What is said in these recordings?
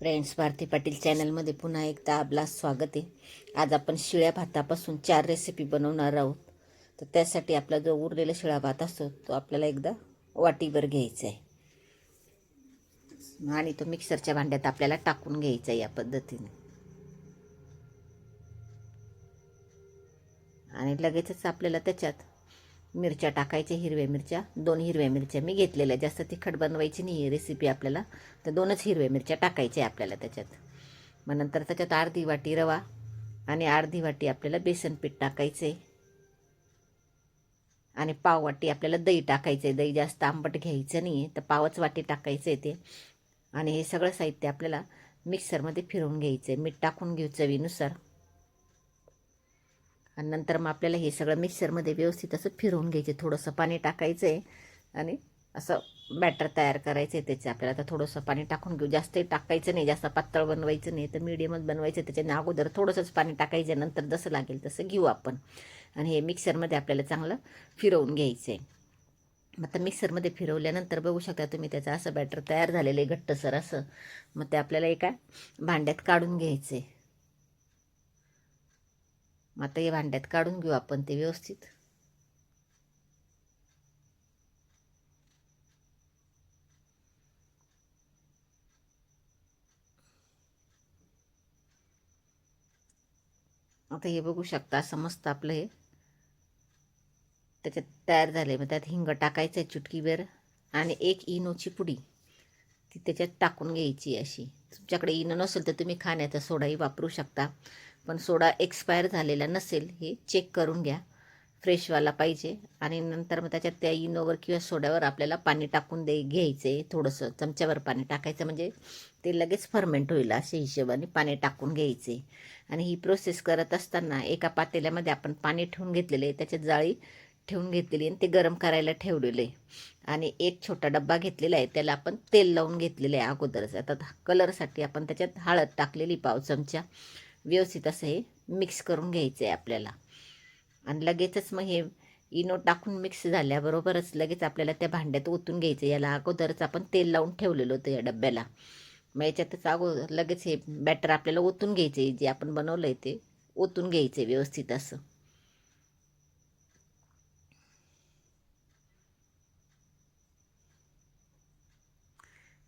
Friends Bharti Patil चॅनलमध्ये पुन्हा एकदा आपला स्वागत आहे. आज आपण शिळ्या भातापासून चार रेसिपी बनवणार आहोत. तर त्यासाठी आपला जो उरलेला शिळा भात असतो तो आपल्याला एकदा वाटीभर घ्यायचा आहे आणि तो मिक्सरच्या भांड्यात आपल्याला टाकून घ्यायचा आहे या पद्धतीने. आणि लगेचच आपल्याला त्याच्यात मिरच्या टाकायच्या हिरव्या मिरच्या. दोन हिरव्या मिरच्या मी घेतलेल्या. जास्त तिखट बनवायची नाही आहे रेसिपी आपल्याला. तर दोनच हिरव्या मिरच्या टाकायच्या आहे आपल्याला त्याच्यात. मग नंतर त्याच्यात अर्धी वाटी रवा आणि अर्धी वाटी आपल्याला बेसन पीठ टाकायचं आहे आणि पाव वाटी आपल्याला दही टाकायचं आहे दही जास्त आंबट घ्यायचं नाही आहे तर पावच वाटी टाकायचं आहे ते. आणि हे सगळं साहित्य आपल्याला मिक्सरमध्ये फिरवून घ्यायचं आहे मीठ टाकून घेऊ चवीनुसार. आणि नंतर मग आपल्याला हे सगळं मिक्सरमध्ये व्यवस्थित असं फिरवून घ्यायचे. थोडंसं पाणी टाकायचं आहे आणि असं बॅटर तयार करायचं आहे त्याचं आपल्याला. आता थोडंसं पाणी टाकून घेऊ. जास्तही टाकायचं नाही. जास्त पातळ बनवायचं नाही. तर मिडियमच बनवायचं. त्याच्याने अगोदर थोडंसंच पाणी टाकायचं नंतर जसं लागेल तसं घेऊ आपण. आणि हे मिक्सरमध्ये आपल्याला चांगलं फिरवून घ्यायचं आहे मग आता मिक्सरमध्ये फिरवल्यानंतर बघू शकता तुम्ही त्याचं असं बॅटर तयार झालेलं आहे. घट्टसर असं. मग ते आपल्याला एका भांड्यात काढून घ्यायचं आहे मग आता हे भांड्यात काढून घेऊ आपण ते व्यवस्थित. आता हे बघू शकता असं मस्त आपलं हे. त्याच्यात तयार झाले मग त्यात हिंग टाकायचं आहे चुटकीभर आणि एक इनोची पुडी. ती त्याच्यात टाकून घ्यायची अशी. तुमच्याकडे इनो नसेल तर तुम्ही खाण्याचा सोडाही वापरू शकता. पण सोडा एक्सपायर झालेला नसेल हे चेक करून घ्या. फ्रेशवाला पाहिजे. आणि नंतर मग त्याच्यात त्या इनोवर किंवा सोड्यावर आपल्याला पाणी टाकून दे घ्यायचं आहे थोडंसं चमच्यावर पाणी टाकायचं. म्हणजे ते लगेच फर्मेंट होईल अशा हिशोबाने पाणी टाकून घ्यायचे. आणि ही प्रोसेस करत असताना एका पातेल्यामध्ये आपण पाणी ठेवून घेतलेलं आहे. त्याच्यात जाळी ठेवून घेतलेली आणि ते गरम करायला ठेवलेलं आहे. आणि एक छोटा डब्बा घेतलेला आहे. त्याला आपण तेल लावून घेतलेलं आहे अगोदरच. आता कलरसाठी आपण त्याच्यात हळद टाकलेली पाव चमचा. व्यवस्थित असं हे मिक्स करून घ्यायचं आहे आपल्याला. आणि लगेचच मग हे इनो टाकून मिक्स झाल्याबरोबरच लगेच आपल्याला त्या भांड्यात ओतून घ्यायचं. याला अगोदरच आपण तेल लावून ठेवलेलं होतं या डब्याला. मग याच्यातच अगोदर लगेच हे बॅटर आपल्याला ओतून घ्यायचं आहे जे आपण बनवलं आहे ते ओतून घ्यायचं आहे व्यवस्थित असं.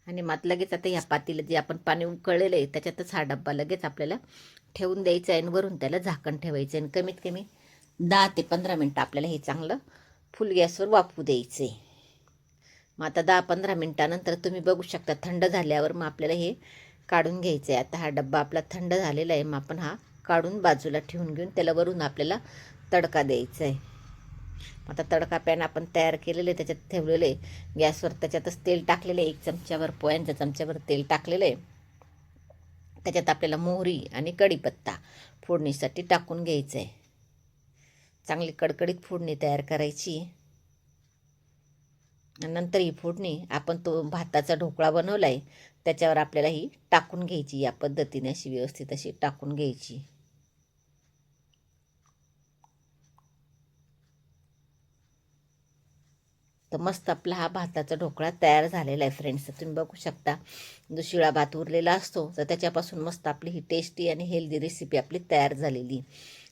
आणि मात लगेच आता ह्या पातीला जे आपण पाणी उकळलेलं आहे त्याच्यातच हा डब्बा लगेच आपल्याला ठेवून द्यायचं आहे आणि वरून त्याला झाकण ठेवायचं आहे आणि कमीत कमी दहा ते पंधरा मिनटं आपल्याला हे चांगलं फुल गॅसवर वाफू द्यायचं आहे मग आता दहा पंधरा मिनटानंतर तुम्ही बघू शकता थंड झाल्यावर मग आपल्याला हे काढून घ्यायचं आहे आता हा डब्बा आपला थंड झालेला आहे मग आपण हा काढून बाजूला ठेवून घेऊन त्याला वरून आपल्याला तडका द्यायचा आहे आता तडका पॅन आपण तयार केलेलं आहे त्याच्यात ठेवलेलं आहे. गॅसवर त्याच्यातच तेल टाकलेलं आहे एक चमच्यावर पोयांच्या चमच्यावर तेल टाकलेलं आहे. त्याच्यात आपल्याला मोहरी आणि कढीपत्ता फोडणीसाठी टाकून घ्यायचं आहे चांगली कडकडीत फोडणी तयार करायची. नंतर ही फोडणी आपण तो भाताचा ढोकळा बनवला आहे त्याच्यावर आपल्याला ही टाकून घ्यायची. या पद्धतीने अशी व्यवस्थित अशी टाकून घ्यायची. तर मस्त आपला हा भाताचा ढोकळा तयार झालेला आहे फ्रेंड्स तुम्ही बघू शकता जो शिळा भात उरलेला असतो तर त्याच्यापासून मस्त आपली ही टेस्टी आणि हेल्दी रेसिपी आपली तयार झालेली.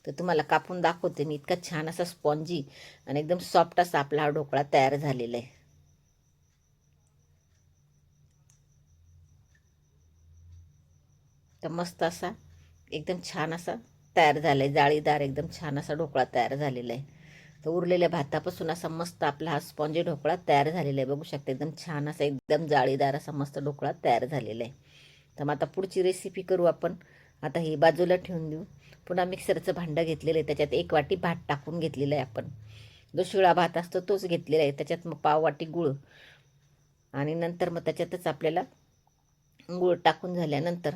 तर तुम्हाला कापून दाखवते मी इतका छान असा स्पॉन्जी आणि एकदम सॉफ्ट असा आपला हा ढोकळा तयार झालेला आहे. तर मस्त असा एकदम छान असा तयार झाला आहे जाळीदार एकदम छान असा ढोकळा तयार झालेला आहे. तर उरलेल्या भातापासून असा मस्त आपला हा स्पॉन्जी ढोकळा तयार झालेला आहे. बघू शकता एकदम छान असा एकदम जाळीदार असा मस्त ढोकळा तयार झालेला आहे. तर मग आता पुढची रेसिपी करू आपण. आता ही बाजूला ठेवून देऊ. पुन्हा मिक्सरचं भांडं घेतलेलं आहे. त्याच्यात एक वाटी भात टाकून घेतलेला आहे आपण. जो शिळा भात असतो तोच घेतलेला आहे. त्याच्यात मग पाव वाटी गुळ. आणि नंतर मग त्याच्यातच आपल्याला गुळ टाकून झाल्यानंतर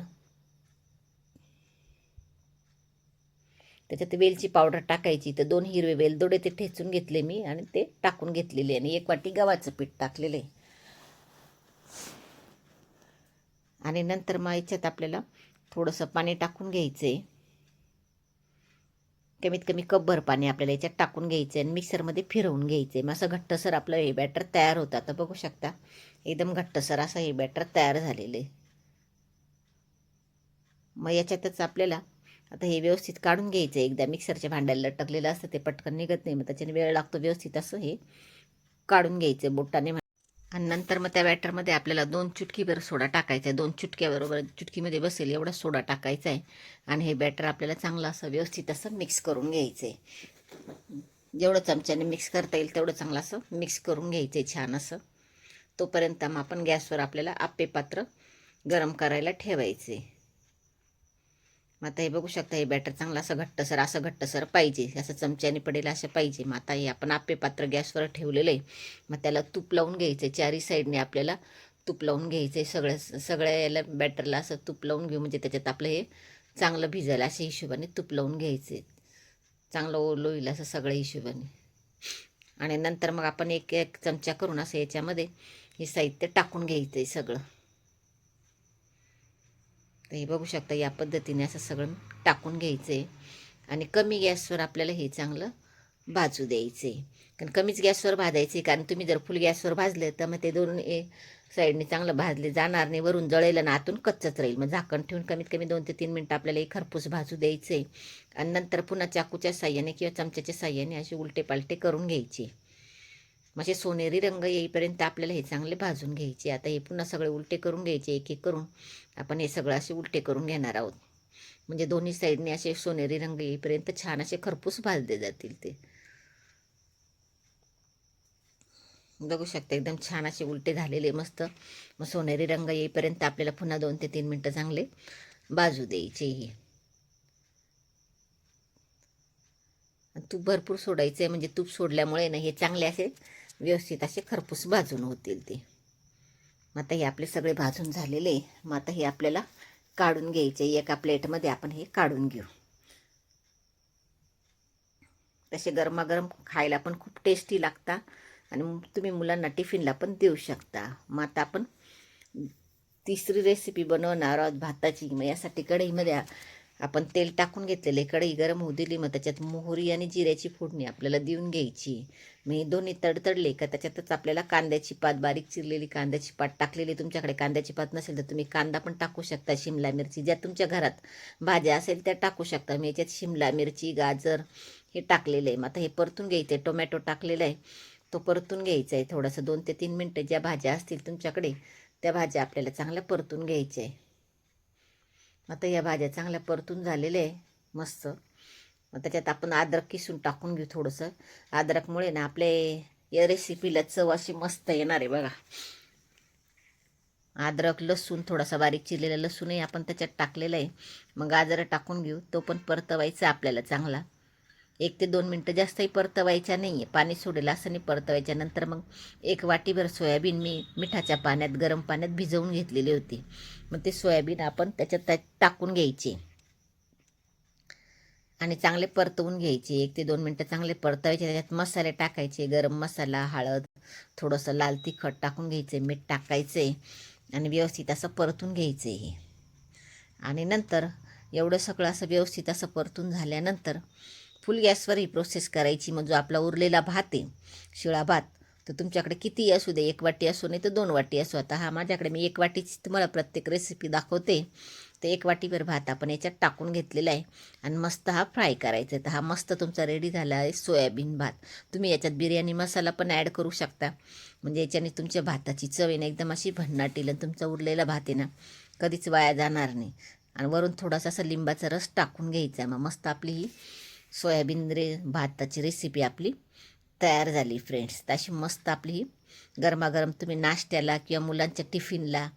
त्याच्यात वेलची पावडर टाकायची तर दोन हिरवे वेलदोडे ते ठेचून घेतले मी आणि ते टाकून घेतलेले आणि एक वाटी गव्हाचं पीठ टाकलेलं आहे. आणि नंतर मग याच्यात आपल्याला थोडंसं पाणी टाकून घ्यायचं आहे कमीत कमी कपभर पाणी आपल्याला याच्यात टाकून घ्यायचं आहे आणि मिक्सरमध्ये फिरवून घ्यायचं आहे मग असं घट्टसर आपलं हे बॅटर तयार होतं. आता बघू शकता एकदम घट्टसर असं हे बॅटर तयार झालेलं आहे. मग याच्यातच आपल्याला आता हे व्यवस्थित काढून घ्यायचं. आहे एकदा मिक्सरच्या भांड्याला लटकलेलं असतं ते पटकन निघत नाही. मग त्याच्याने वेळ लागतो व्यवस्थित असं हे काढून घ्यायचं बोटाने. आणि नंतर मग त्या बॅटरमध्ये आपल्याला दोन चुटकीभर सोडा टाकायचा आहे. दोन चुटक्याबरोबर चुटकीमध्ये बसेल एवढा सोडा टाकायचा आहे. आणि हे बॅटर आपल्याला चांगलं असं व्यवस्थित असं मिक्स करून घ्यायचं आहे. जेवढं चमच्याने मिक्स करता येईल तेवढं चांगलं असं मिक्स करून घ्यायचं आहे छान असं. तोपर्यंत मग आपण गॅसवर आपल्याला आप्पे पात्र गरम करायला ठेवायचे मग आता हे बघू शकता हे बॅटर चांगलं असं घट्टसर असं घट्टसर पाहिजे. असं चमच्याने पडेल असं पाहिजे. मग आता हे आपण आपे पात्र गॅसवर ठेवलेलं आहे. मग त्याला तूप लावून घ्यायचं चारी साईडने आपल्याला तूप लावून घ्यायचं आहे सगळ्या सगळ्या याला बॅटरला असं तूप लावून घेऊ. म्हणजे त्याच्यात आपलं हे चांगलं भिजेल अशा हिशोबाने तूप लावून घ्यायचे चांगलं ओलं होईल असं सगळ्या हिशोबाने. आणि नंतर मग आपण एक एक चमचा करून असं याच्यामध्ये हे साहित्य टाकून घ्यायचं आहे सगळं. तर हे बघू शकता या पद्धतीने असं सगळं टाकून घ्यायचं आहे आणि कमी गॅसवर आपल्याला हे चांगलं भाजू द्यायचं आहे कारण कमीच गॅसवर भाजायचे कारण तुम्ही जर फुल गॅसवर भाजले तर मग ते दोन ए साईडने चांगलं भाजले जाणार नाही. वरून जळेल आणि आतून कच्चच राहील. मग झाकण ठेवून कमीत कमी दोन ते तीन मिनटं आपल्याला एक खरपूस भाजू द्यायचं आहे आणि नंतर पुन्हा चाकूच्या साह्याने किंवा चमच्याच्या साह्याने असे उलटे पालटे करून घ्यायचे. म्हणजे सोनेरी रंग येईपर्यंत आपल्याला हे चांगले भाजून घ्यायचे. आता हे पुन्हा सगळे उलटे करून घ्यायचे एक एक करून. आपण हे सगळं असे उलटे करून घेणार आहोत. म्हणजे दोन्ही साईडने असे सोनेरी रंग येईपर्यंत छान असे खरपूस भाजले जातील ते. बघू शकता एकदम छान असे उलटे झालेले मस्त. मग सोनेरी रंग येईपर्यंत आपल्याला पुन्हा दोन ते तीन मिनटं चांगले बाजू द्यायचे हे. तूप भरपूर सोडायचं आहे म्हणजे तूप सोडल्यामुळे ना हे चांगले असे व्यवस्थित असे खरपूस भाजून होतील ते. मग आता हे आपले सगळे भाजून झालेले आहे. मग आता हे आपल्याला काढून घ्यायचे एका प्लेटमध्ये आपण हे काढून घेऊ. तसे गरमागरम खायला पण खूप टेस्टी लागतात आणि तुम्ही मुलांना टिफिनला पण देऊ शकता. मग आता आपण तिसरी रेसिपी बनवणार आहोत. भाताची. मग यासाठी कढईमध्ये आपण तेल टाकून घेतलेले कढई गरम होऊ दिली मग त्याच्यात मोहरी आणि जिऱ्याची फोडणी आपल्याला देऊन घ्यायची. मी दोन्ही तडतडले का त्याच्यातच आपल्याला कांद्याची पात बारीक चिरलेली कांद्याची पात टाकलेली तुमच्याकडे. कांद्याची पात नसेल तर तुम्ही कांदा पण टाकू शकता शिमला मिरची ज्या तुमच्या घरात भाज्या असेल त्या टाकू शकता. मी याच्यात शिमला मिरची गाजर हे टाकलेलं आहे. मग आता हे परतून घ्यायचं आहे टोमॅटो टाकलेला आहे तो परतून घ्यायचा आहे थोडंसं दोन ते तीन मिनटं ज्या भाज्या असतील तुमच्याकडे त्या भाज्या आपल्याला चांगल्या परतून घ्यायच्या आहे आता या भाज्या चांगल्या परतून झालेल्या आहे मस्त. मग त्याच्यात आपण अद्रक किसून टाकून घेऊ थोडंसं. अद्रकमुळे ना आपले या रेसिपीला चव अशी मस्त येणार आहे बघा. अद्रक लसूण थोडासा बारीक चिरलेला लसूणही आपण त्याच्यात टाकलेला आहे. मग गाजरं टाकून घेऊ तो पण परतवायचा आपल्याला चांगला. एक ते दोन मिनटं जास्तही परतवायच्या नाही आहे पाणी सोडेल असं नाही परतवायच्या. नंतर मग एक वाटीभर सोयाबीन मी मिठाच्या पाण्यात गरम पाण्यात भिजवून घेतलेली होती. मग ते सोयाबीन आपण त्याच्यात टाकून घ्यायचे. आणि चांगले परतवून घ्यायचे. एक ते दोन मिनटं चांगले परतवायचे. त्याच्यात मसाले टाकायचे. गरम मसाला हळद थोडंसं लाल तिखट टाकून घ्यायचे. मीठ टाकायचे. आणि व्यवस्थित असं परतून घ्यायचे हे. आणि नंतर एवढं सगळं असं व्यवस्थित असं परतून झाल्यानंतर फुल गॅसवर ही प्रोसेस करायची. मग जो आपला उरलेला भात आहे शिळा भात तर तुमच्याकडे किती असू दे एक वाटी असू नाही तर दोन वाटी असू. आता हा माझ्याकडे मी एक वाटीची तुम्हाला प्रत्येक रेसिपी दाखवते. तर एक वाटीभर भात आपण याच्यात टाकून घेतलेला आहे आणि मस्त हा फ्राय करायचा. आहे तर हा मस्त तुमचा रेडी झाला आहे सोयाबीन भात. तुम्ही याच्यात बिर्याणी मसाला पण ॲड करू शकता. म्हणजे याच्याने तुमच्या भाताची चव आहे एकदम अशी भन्नाटील आणि तुमचा उरलेला भात आहे ना कधीच वाया जाणार नाही. आणि वरून थोडासा असा लिंबाचा रस टाकून घ्यायचा. मग मस्त आपली ही सोयाबीन रे भाताची रेसिपी आपली तयार झाली फ्रेंड्स तशी मस्त आपली ही गरमागरम तुम्ही नाश्त्याला किंवा मुलांच्या टिफिनला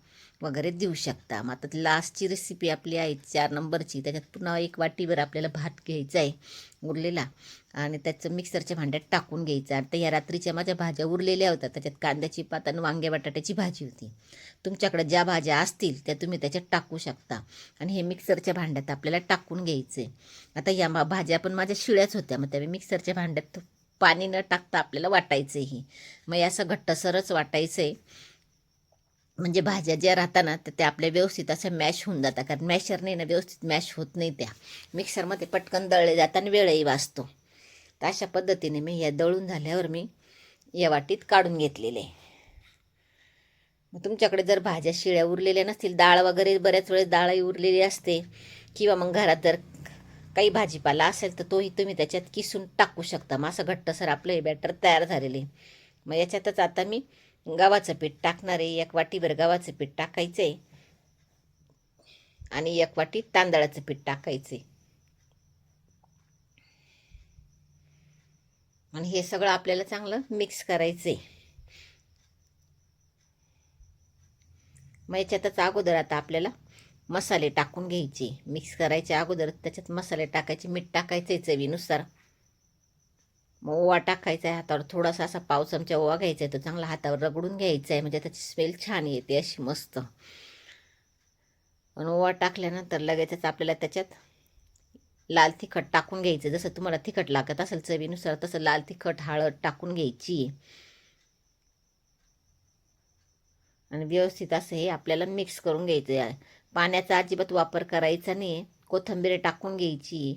वगैरे देऊ शकता. मग आता लास्टची रेसिपी आपली आहे चार नंबरची. त्याच्यात पुन्हा एक वाटीवर आपल्याला भात घ्यायचा आहे उरलेला. आणि त्याचं मिक्सरच्या भांड्यात टाकून घ्यायचं. आणि या रात्रीच्या माझ्या भाज्या उरलेल्या होत्या. त्याच्यात कांद्याची पात आणि वांग्या बटाट्याची भाजी होती. तुमच्याकडे ज्या भाज्या असतील त्या तुम्ही त्याच्यात टाकू शकता. आणि हे मिक्सरच्या भांड्यात आपल्याला टाकून घ्यायचे आता या भाज्या पण माझ्या शिळ्याच होत्या. मग त्या मिक्सरच्या भांड्यात पाणी न टाकता आपल्याला वाटायचं ही. मग असं घट्टसरच वाटायचं आहे म्हणजे भाज्या ज्या राहतात ना तर त्या आपल्या व्यवस्थित अशा मॅश होऊन जातात. कारण मॅशरने ना व्यवस्थित मॅश होत नाही त्या. मिक्सरमध्ये पटकन दळले जातात आणि वेळही वाचतो. तर अशा पद्धतीने मी या दळून झाल्यावर मी या वाटीत काढून घेतलेले. तुमच्याकडे जर भाज्या शिळ्या उरलेल्या नसतील डाळ वगैरे बऱ्याच वेळेस डाळही उरलेली असते किंवा मग घरात जर काही भाजीपाला असेल तर तोही तुम्ही त्याच्यात किसून टाकू शकता. मग असं घट्टसर आपलं हे बॅटर तयार झालेले मग याच्यातच आता मी गव्हाचं पीठ टाकणार आहे. एक वाटीभर गव्हाचं पीठ टाकायचं आहे. आणि एक वाटी तांदळाचं पीठ टाकायचं आहे. आणि हे सगळं आपल्याला चांगलं मिक्स करायचं आहे मग याच्यातच अगोदर आता आपल्याला मसाले टाकून घ्यायचे. मिक्स करायचे अगोदर त्याच्यात मसाले टाकायचे मीठ टाकायचे चवीनुसार. मग ओवा टाकायचा आहे हातावर. थोडासा असा पाव चमचा ओवा घ्यायचा आहे. तो चांगला हातावर रगडून घ्यायचा आहे. म्हणजे त्याची स्मेल छान येते अशी मस्त. आणि ओवा टाकल्यानंतर लगेचच आपल्याला त्याच्यात लाल तिखट टाकून घ्यायचं. जसं तुम्हाला तिखट लागत असेल चवीनुसार तसं लाल तिखट हळद टाकून घ्यायची. आणि व्यवस्थित असं हे आपल्याला मिक्स करून घ्यायचं आहे. पाण्याचा अजिबात वापर करायचा नाही. कोथिंबीर टाकून घ्यायची.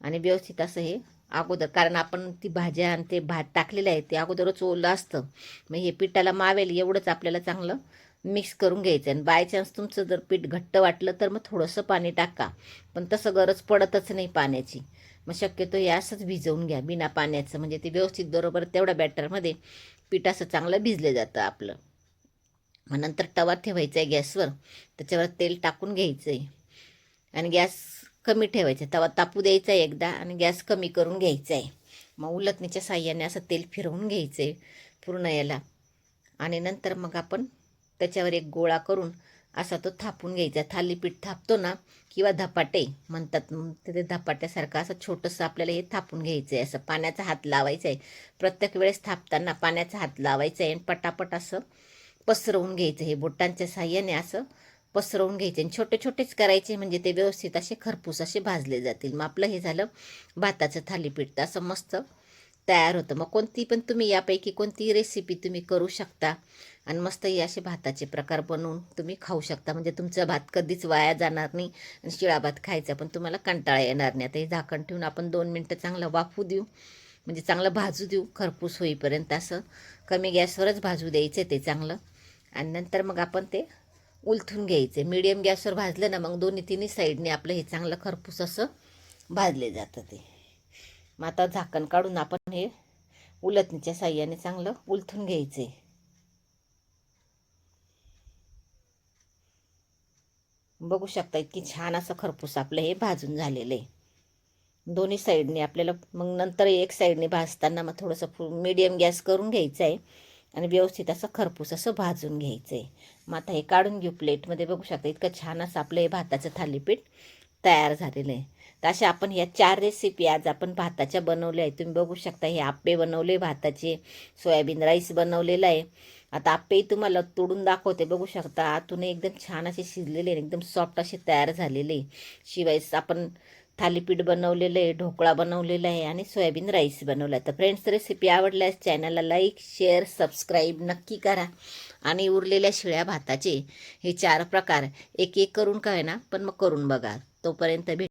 आणि व्यवस्थित असं हे अगोदर कारण आपण ती भाज्या आणि ते भात टाकलेलं आहे ते अगोदरच ओलं असतं. मग हे पिठाला मावेल एवढंच आपल्याला चांगलं मिक्स करून घ्यायचं आणि बाय चान्स तुमचं जर पीठ घट्ट वाटलं तर मग थोडंसं पाणी टाका. पण तसं गरज पडतच नाही पाण्याची. मग शक्यतो हे असंच भिजवून घ्या बिना पाण्याचं. म्हणजे ते व्यवस्थित बरोबर तेवढ्या बॅटरमध्ये पीठ असं चांगलं भिजलं जातं आपलं. मग नंतर तवा ठेवायचा आहे गॅसवर. त्याच्यावर तेल टाकून घ्यायचं आहे. आणि गॅस कमी ठेवायचं. तवा तापू द्यायचा आहे एकदा आणि गॅस कमी करून घ्यायचा आहे मग उलटणीच्या साह्याने असं तेल फिरवून घ्यायचं आहे पूर्ण याला. आणि नंतर मग आपण त्याच्यावर एक गोळा करून असा तो थापून घ्यायचा. थालीपीठ थापतो ना किंवा धपाटे म्हणतात ते धपाट्यासारखं असं छोटंसं आपल्याला हे थापून घ्यायचं आहे असं पाण्याचा हात लावायचा आहे प्रत्येक वेळेस थापताना पाण्याचा हात लावायचा आहे आणि पटापट असं पसरवून घ्यायचं. हे बोटांच्या साह्याने असं पसरवून घ्यायचे आणि छोटे छोटेच करायचे म्हणजे ते व्यवस्थित असे खरपूस असे भाजले जातील. मग आपलं हे झालं भाताचं थालीपीठ. तर असं मस्त तयार होतं. मग कोणती पण तुम्ही यापैकी कोणती रेसिपी तुम्ही करू शकता आणि मस्त हे असे भाताचे प्रकार बनवून तुम्ही खाऊ शकता. म्हणजे तुमचा भात कधीच वाया जाणार नाही आणि शिळा भात खायचा पण तुम्हाला कंटाळा येणार नाही. आता हे झाकण ठेवून आपण दोन मिनटं चांगलं वाफू देऊ. म्हणजे चांगलं भाजू देऊ. खरपूस होईपर्यंत असं कमी गॅसवरच भाजू द्यायचं ते चांगलं. आणि नंतर मग आपण ते उलथून घ्यायचे. मीडियम गॅसवर भाजलं ना मग दोन्ही तिन्ही साईडने आपलं हे चांगलं खरपूस असं भाजले जातं ते. मग आता झाकण काढून आपण हे उलथणीच्या साह्याने चांगलं उलथून घ्यायचे. बघू शकता इतकी छान असं खरपूस आपलं हे भाजून झालेलं आहे. दोन्ही साईडने आपल्याला मग नंतर एक साईडने भाजताना मग थोडंसं फु मीडियम गॅस करून घ्यायचं आहे. आणि व्यवस्थित असं खरपूस असं भाजून घ्यायचं आहे मग आता हे काढून घेऊ प्लेटमध्ये बघू शकता इतकं छान असं आपलं हे भाताचं थालीपीठ तयार झालेलं आहे. तर अशा आपण ह्या चार रेसिपी आज आपण भाताच्या बनवल्या आहे तुम्ही बघू शकता हे आप्पे बनवले भाताचे सोयाबीन राईस बनवलेला आहे. आता आप्पेही तुम्हाला तोडून दाखवते. बघू शकता आतून एकदम छान असे शिजलेले आहे एकदम सॉफ्ट असे तयार झालेले शिवाय आपण थालीपीठ बनवलेलं आहे ढोकळा बनवलेला आहे आणि सोयाबीन राईस बनवला आहे. तर फ्रेंड्स रेसिपी आवडल्यास चॅनलला लाईक शेअर सबस्क्राईब नक्की करा. आणि उरलेल्या शिळ्या भाताचे हे चार प्रकार एक एक करून काय ना पण मग करून बघा. तोपर्यंत भेट